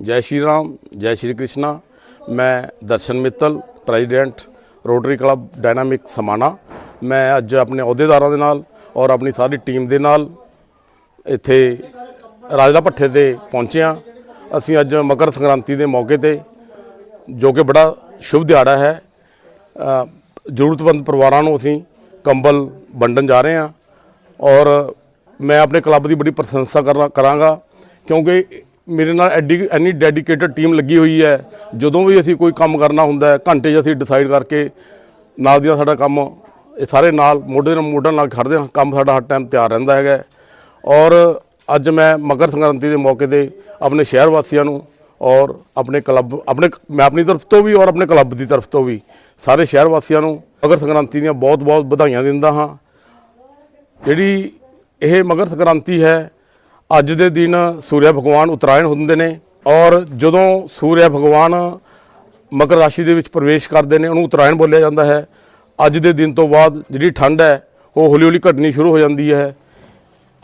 ਜੈ ਸ਼੍ਰੀ ਰਾਮ, ਜੈ ਸ਼੍ਰੀ ਕ੍ਰਿਸ਼ਨਾ। ਮੈਂ Darshan Mittal, president, Rotary Club, dynamic Samana. ਮੈਂ ਅੱਜ ਆਪਣੇ ਅਹੁਦੇਦਾਰਾਂ ਦੇ ਨਾਲ ਔਰ ਆਪਣੀ ਸਾਰੀ ਟੀਮ ਦੇ ਨਾਲ ਇੱਥੇ ਰਾਜਲਾ ਭੱਠੇ ਤੇ ਪਹੁੰਚੇ ਹਾਂ। ਅਸੀਂ ਅੱਜ ਮਕਰ ਸੰਕ੍ਰਾਂਤੀ ਦੇ ਮੌਕੇ ਤੇ, ਜੋ ਕਿ ਬੜਾ ਸ਼ੁਭ ਦਿਹਾੜਾ ਹੈ ਜ਼ਰੂਰਤਮੰਦ ਪਰਿਵਾਰਾਂ ਨੂੰ ਅਸੀਂ ਕੰਬਲ ਵੰਡਣ ਜਾ ਰਹੇ ਹਾਂ। ਔਰ ਮੈਂ ਆਪਣੇ ਕਲੱਬ ਦੀ ਬੜੀ ਪ੍ਰਸ਼ੰਸਾ ਕਰਨਾ- ਕਰਾਂਗਾ, ਕਿਉਂਕਿ ਮੇਰੇ ਨਾਲ ਐਡੀ ਐਨੀ ਡੈਡੀਕੇਟਡ ਟੀਮ ਲੱਗੀ ਹੋਈ ਹੈ। ਜਦੋਂ ਵੀ ਅਸੀਂ ਕੋਈ ਕੰਮ ਕਰਨਾ ਹੁੰਦਾ ਹੈ, ਘੰਟੇ 'ਚ ਅਸੀਂ ਡਿਸਾਈਡ ਕਰਕੇ ਨਾਲ ਦੀਆਂ ਸਾਡਾ ਕੰਮ ਇਹ ਸਾਰੇ ਨਾਲ ਮੋਢੇ ਨਾਲ ਮੋਢਾ ਨਾਲ ਖੜਦੇ ਹਾਂ। ਕੰਮ ਸਾਡਾ ਹਰ ਟਾਈਮ ਤਿਆਰ ਰਹਿੰਦਾ ਹੈਗਾ ਔਰ ਅੱਜ ਮੈਂ ਮਕਰ ਸੰਕ੍ਰਾਂਤੀ ਦੇ ਮੌਕੇ ਤੇ ਆਪਣੇ ਸ਼ਹਿਰ ਵਾਸੀਆਂ ਨੂੰ ਔਰ ਆਪਣੇ ਕਲੱਬ ਆਪਣੇ ਮੈਂ ਆਪਣੀ ਤਰਫ ਤੋਂ ਵੀ ਔਰ ਆਪਣੇ ਕਲੱਬ ਦੀ ਤਰਫ ਤੋਂ ਵੀ ਸਾਰੇ ਸ਼ਹਿਰ ਵਾਸੀਆਂ ਨੂੰ ਮਕਰ ਸੰਕ੍ਰਾਂਤੀ ਦੀਆਂ ਬਹੁਤ-ਬਹੁਤ ਵਧਾਈਆਂ ਦਿੰਦਾ ਹਾਂ। ਜਿਹੜੀ ਇਹ ਮਕਰ ਸੰਕ੍ਰਾਂਤੀ ਹੈ ਅੱਜ ਦੇ ਦਿਨ ਸੂਰਿਆ ਭਗਵਾਨ ਉਤਰਾਇਣ ਹੁੰਦੇ ਨੇ ਔਰ ਜਦੋਂ ਸੂਰਿਆ ਭਗਵਾਨ ਮਕਰ ਰਾਸ਼ੀ ਦੇ ਵਿੱਚ ਪ੍ਰਵੇਸ਼ ਕਰਦੇ ਨੇ, ਉਹਨੂੰ ਉਤਰਾਇਣ ਬੋਲਿਆ ਜਾਂਦਾ ਹੈ। ਅੱਜ ਦੇ ਦਿਨ ਤੋਂ ਬਾਅਦ ਜਿਹੜੀ ਠੰਡ ਹੈ, ਉਹ ਹੌਲੀ-ਹੌਲੀ ਘਟਣੀ ਸ਼ੁਰੂ ਹੋ ਜਾਂਦੀ ਹੈ।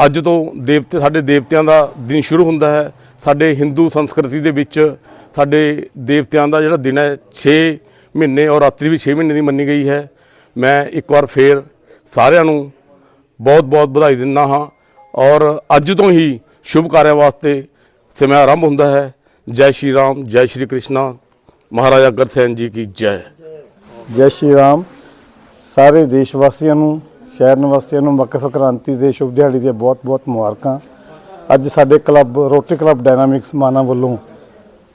ਅੱਜ ਤੋਂ ਦੇਵਤੇ, ਸਾਡੇ ਦੇਵਤਿਆਂ ਦਾ ਦਿਨ ਸ਼ੁਰੂ ਹੁੰਦਾ ਹੈ। ਸਾਡੇ ਹਿੰਦੂ ਸੰਸਕ੍ਰਿਤੀ ਦੇ ਵਿੱਚ ਸਾਡੇ ਦੇਵਤਿਆਂ ਦਾ ਜਿਹੜਾ ਦਿਨ ਹੈ 6 ਮਹੀਨੇ ਔਰ ਰਾਤਰੀ ਵੀ 6 ਮਹੀਨੇ ਦੀ ਮੰਨੀ ਗਈ ਹੈ। ਮੈਂ ਇੱਕ ਵਾਰ ਫੇਰ ਸਾਰਿਆਂ ਨੂੰ ਬਹੁਤ-ਬਹੁਤ ਵਧਾਈ ਦਿੰਦਾ ਹਾਂ। ਔਰ ਅੱਜ ਤੋਂ ਹੀ ਸ਼ੁਭ ਕਾਰਿਆਂ ਵਾਸਤੇ ਸਮੇਂ ਆਰੰਭ ਹੁੰਦਾ ਹੈ। ਜੈ ਸ਼੍ਰੀ ਰਾਮ, ਜੈ ਸ਼੍ਰੀ ਕ੍ਰਿਸ਼ਨਾ। ਮਹਾਰਾਜਾ ਅਗਰਸੈਨ ਜੀ ਕੀ ਜੈ। ਜੈ ਸ਼੍ਰੀ ਰਾਮ। ਸਾਰੇ ਦੇਸ਼ ਵਾਸੀਆਂ ਨੂੰ, ਸ਼ਹਿਰ ਨਿਵਾਸੀਆਂ ਨੂੰ ਮਕਰ ਸੰਕ੍ਰਾਂਤੀ ਦੇ ਸ਼ੁਭ ਦਿਹਾੜੀ ਦੀਆਂ ਬਹੁਤ-ਬਹੁਤ ਮੁਬਾਰਕਾਂ। ਅੱਜ ਸਾਡੇ ਕਲੱਬ, ਰੋਟਰੀ ਕਲੱਬ ਡਾਇਨਾਮਿਕਸ ਮਾਨਾ ਵੱਲੋਂ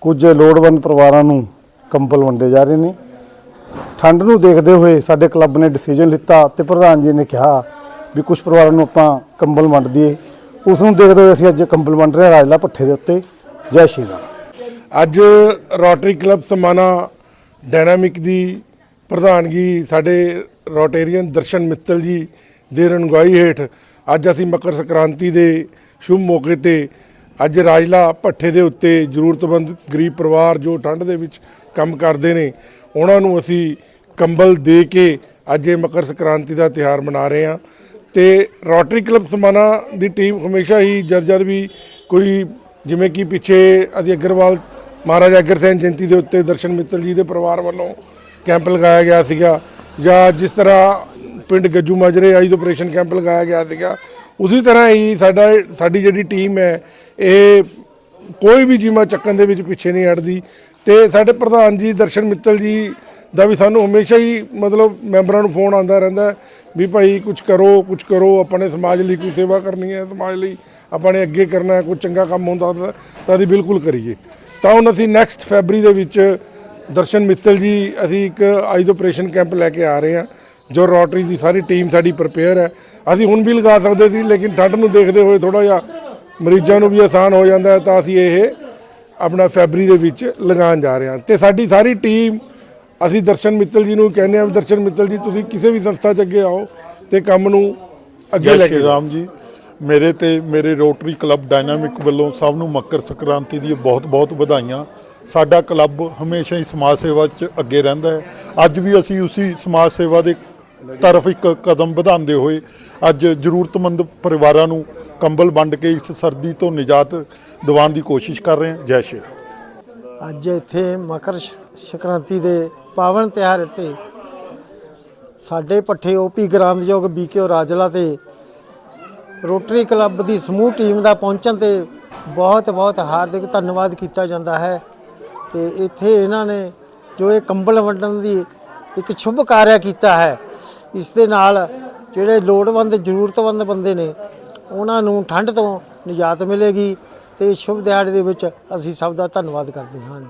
ਕੁਝ ਲੋੜਵੰਦ ਪਰਿਵਾਰਾਂ ਨੂੰ ਕੰਬਲ ਵੰਡੇ ਜਾ ਰਹੇ ਨੇ। ਠੰਡ ਨੂੰ ਦੇਖਦੇ ਹੋਏ ਸਾਡੇ ਕਲੱਬ ਨੇ ਡਿਸੀਜਨ ਲਿੱਤਾ ਤੇ ਪ੍ਰਧਾਨ ਜੀ ਨੇ ਕਿਹਾ ਵੀ ਕੁਝ ਪਰਿਵਾਰਾਂ ਨੂੰ ਆਪਾਂ ਕੰਬਲ ਵੰਡ ਦਈਏ। ਉਸ ਨੂੰ ਦੇਖਦੇ ਹੋਏ ਅਸੀਂ ਅੱਜ ਕੰਬਲ ਵੰਡ ਰਹੇ ਹਾਂ ਰਾਜਲਾ ਭੱਠੇ ਦੇ ਉੱਤੇ। ਜੈ ਸ਼੍ਰੀ ਰਾਮ। ਅੱਜ ਰੋਟਰੀ ਕਲੱਬ ਸਮਾਣਾ ਡਾਇਨਾਮਿਕ ਦੀ ਪ੍ਰਧਾਨਗੀ ਸਾਡੇ ਰੋਟੇਰੀਅਨ ਦਰਸ਼ਨ ਮਿੱਤਲ ਜੀ ਦੇ ਰਣਗਾਈ ਹੇਠ ਅੱਜ ਅਸੀਂ ਮਕਰ ਸੰਕ੍ਰਾਂਤੀ ਦੇ ਸ਼ੁਭ ਮੌਕੇ ਤੇ ਅੱਜ ਰਾਜਲਾ ਭੱਠੇ ਦੇ ਉੱਤੇ ਜ਼ਰੂਰਤਮੰਦ ਗਰੀਬ ਪਰਿਵਾਰ ਜੋ ਠੰਡ ਦੇ ਵਿੱਚ ਕੰਮ ਕਰਦੇ ਨੇ, ਉਹਨਾਂ ਨੂੰ ਅਸੀਂ ਕੰਬਲ ਦੇ ਕੇ ਅੱਜ ਇਹ ਮਕਰ ਸੰਕ੍ਰਾਂਤੀ ਦਾ ਤਿਉਹਾਰ ਮਨਾ ਰਹੇ ਹਾਂ। ਤੇ ਰੋਟਰੀ ਕਲੱਬ ਸਮਾਣਾ ਦੀ ਟੀਮ ਹਮੇਸ਼ਾ ਹੀ ਜਦ ਜਦ ਵੀ ਕੋਈ ਜਿਵੇਂ ਕਿ ਪਿੱਛੇ ਅਸੀਂ ਅਗਰਵਾਲ ਮਹਾਰਾਜਾ ਅਗਰਸੈਨ ਜਯੰਤੀ ਦੇ ਉੱਤੇ ਦਰਸ਼ਨ ਮਿੱਤਲ ਜੀ ਦੇ ਪਰਿਵਾਰ ਵੱਲੋਂ ਕੈਂਪ ਲਗਾਇਆ ਗਿਆ ਸੀਗਾ ਜਾਂ ਜਿਸ ਤਰ੍ਹਾਂ ਪਿੰਡ ਗੱਜੂ ਮਾਜਰੇ ਆਈਜ਼ ਆਪਰੇਸ਼ਨ ਕੈਂਪ ਲਗਾਇਆ ਗਿਆ ਸੀਗਾ, ਉਸੇ ਤਰ੍ਹਾਂ ਹੀ ਸਾਡਾ ਸਾਡੀ ਜਿਹੜੀ ਟੀਮ ਹੈ, ਇਹ ਕੋਈ ਵੀ ਜੀਮਾ ਚੱਕਣ ਦੇ ਵਿੱਚ ਪਿੱਛੇ ਨਹੀਂ ਹਟਦੀ ਤੇ ਸਾਡੇ ਪ੍ਰਧਾਨ ਜੀ ਦਰਸ਼ਨ ਮਿੱਤਲ ਜੀ ਦਾ ਵੀ ਸਾਨੂੰ ਹਮੇਸ਼ਾ ਹੀ ਮਤਲਬ ਮੈਂਬਰਾਂ ਨੂੰ ਫੋਨ ਆਉਂਦਾ ਰਹਿੰਦਾ ਵੀ ਭਾਈ ਕੁਝ ਕਰੋ ਕੁਝ ਕਰੋ ਆਪਣੇ ਸਮਾਜ ਲਈ ਕੋਈ ਸੇਵਾ ਕਰਨੀ ਹੈ, ਸਮਾਜ ਲਈ ਆਪਾਂ ਨੇ ਅੱਗੇ ਕਰਨਾ ਹੈ, ਕੋਈ ਚੰਗਾ ਕੰਮ ਹੁੰਦਾ ਤਾਂ ਤਾਂ ਅਸੀਂ ਬਿਲਕੁਲ ਕਰੀਏ। ਤਾਂ ਹੁਣ ਅਸੀਂ ਨੈਕਸਟ ਫੈਬਰੀ ਦੇ ਵਿੱਚ ਦਰਸ਼ਨ ਮਿੱਤਲ ਜੀ, ਅਸੀਂ ਇੱਕ ਆਈਜ਼ ਆਪਰੇਸ਼ਨ ਕੈਂਪ ਲੈ ਕੇ ਆ ਰਹੇ ਹਾਂ, ਜੋ ਰੋਟਰੀ ਦੀ ਸਾਰੀ ਟੀਮ ਸਾਡੀ ਪ੍ਰਪੇਅਰ ਹੈ। ਅਸੀਂ ਹੁਣ ਵੀ ਲਗਾ ਸਕਦੇ ਸੀ, ਲੇਕਿਨ ਠੰਡ ਨੂੰ ਦੇਖਦੇ ਹੋਏ ਥੋੜਾ ਜਿਹਾ ਮਰੀਜ਼ਾਂ ਨੂੰ ਵੀ ਆਸਾਨ ਹੋ ਜਾਂਦਾ ਤਾਂ ਅਸੀਂ ਇਹ ਆਪਣਾ ਫੈਬਰੀ ਦੇ ਵਿੱਚ ਲਗਾਉਣ ਜਾ ਰਹੇ ਹਾਂ। ਤੇ ਸਾਡੀ ਸਾਰੀ ਟੀਮ ਅਸੀਂ ਦਰਸ਼ਨ ਮਿੱਤਲ ਜੀ ਨੂੰ ਕਹਿੰਦੇ ਹਾਂ ਵੀ ਦਰਸ਼ਨ ਮਿੱਤਲ ਜੀ ਤੁਸੀਂ ਕਿਸੇ ਵੀ ਸੰਸਥਾ 'ਚ ਅੱਗੇ ਆਓ ਤੇ ਕੰਮ ਨੂੰ ਅੱਗੇ ਲੈ ਕੇ ਜਾਓ। ਰਾਮ ਜੀ ਮੇਰੇ ਤੇ ਮੇਰੇ ਰੋਟਰੀ ਕਲੱਬ ਡਾਇਨਾਮਿਕ ਵੱਲੋਂ ਸਭ ਨੂੰ ਮਕਰ ਸੰਕ੍ਰਾਂਤੀ ਦੀ ਬਹੁਤ-ਬਹੁਤ ਵਧਾਈਆਂ। ਸਾਡਾ ਕਲੱਬ ਹਮੇਸ਼ਾ ਹੀ ਸਮਾਜ ਸੇਵਾ 'ਚ ਅੱਗੇ ਰਹਿੰਦਾ ਹੈ। ਅੱਜ ਵੀ ਅਸੀਂ ਉਸੇ ਸਮਾਜ ਸੇਵਾ ਦੇ ਤਰਫ ਇੱਕ ਕਦਮ ਵਧਾਉਂਦੇ ਹੋਏ ਅੱਜ ਜ਼ਰੂਰਤਮੰਦ ਪਰਿਵਾਰਾਂ ਨੂੰ ਕੰਬਲ ਵੰਡ ਕੇ ਇਸ ਸਰਦੀ ਤੋਂ ਨਿਜਾਤ ਦਿਵਾਉਣ ਦੀ ਕੋਸ਼ਿਸ਼ ਕਰ ਰਹੇ ਹਾਂ। ਜੈ ਸ਼੍ਰੀ ਅੱਜ ਇੱਥੇ ਮਕਰ ਸੰਕ੍ਰਾਂਤੀ ਦੇ ਪਾਵਨ ਤਿਉਹਾਰ ਤੇ ਸਾਡੇ ਪੱਠੇ ਓਪੀ ਗ੍ਰਾਮਯੋਗ ਬੀਕੇ ਰਾਜਲਾ ਤੇ ਰੋਟਰੀ ਕਲੱਬ ਦੀ ਸਮੂਹ ਟੀਮ ਦਾ ਪਹੁੰਚਣ ਤੇ ਬਹੁਤ ਬਹੁਤ ਹਾਰਦਿਕ ਧੰਨਵਾਦ ਕੀਤਾ ਜਾਂਦਾ ਹੈ। ਤੇ ਇੱਥੇ ਇਹਨਾਂ ਨੇ ਜੋ ਇਹ ਕੰਬਲ ਵੰਡਣ ਦੀ ਇੱਕ ਸ਼ੁਭ ਕਾਰਿਆ ਕੀਤਾ ਹੈ, ਇਸ ਦੇ ਨਾਲ ਜਿਹੜੇ ਲੋੜਵੰਦ ਜ਼ਰੂਰਤਮੰਦ ਬੰਦੇ ਨੇ, ਉਹਨਾਂ ਨੂੰ ਠੰਡ ਤੋਂ ਨਿਜਾਤ ਮਿਲੇਗੀ ਤੇ ਸ਼ੁਭ ਦਿਹਾੜੇ ਦੇ ਵਿੱਚ ਅਸੀਂ ਸਭ ਦਾ ਧੰਨਵਾਦ ਕਰਦੇ ਹਾਂ।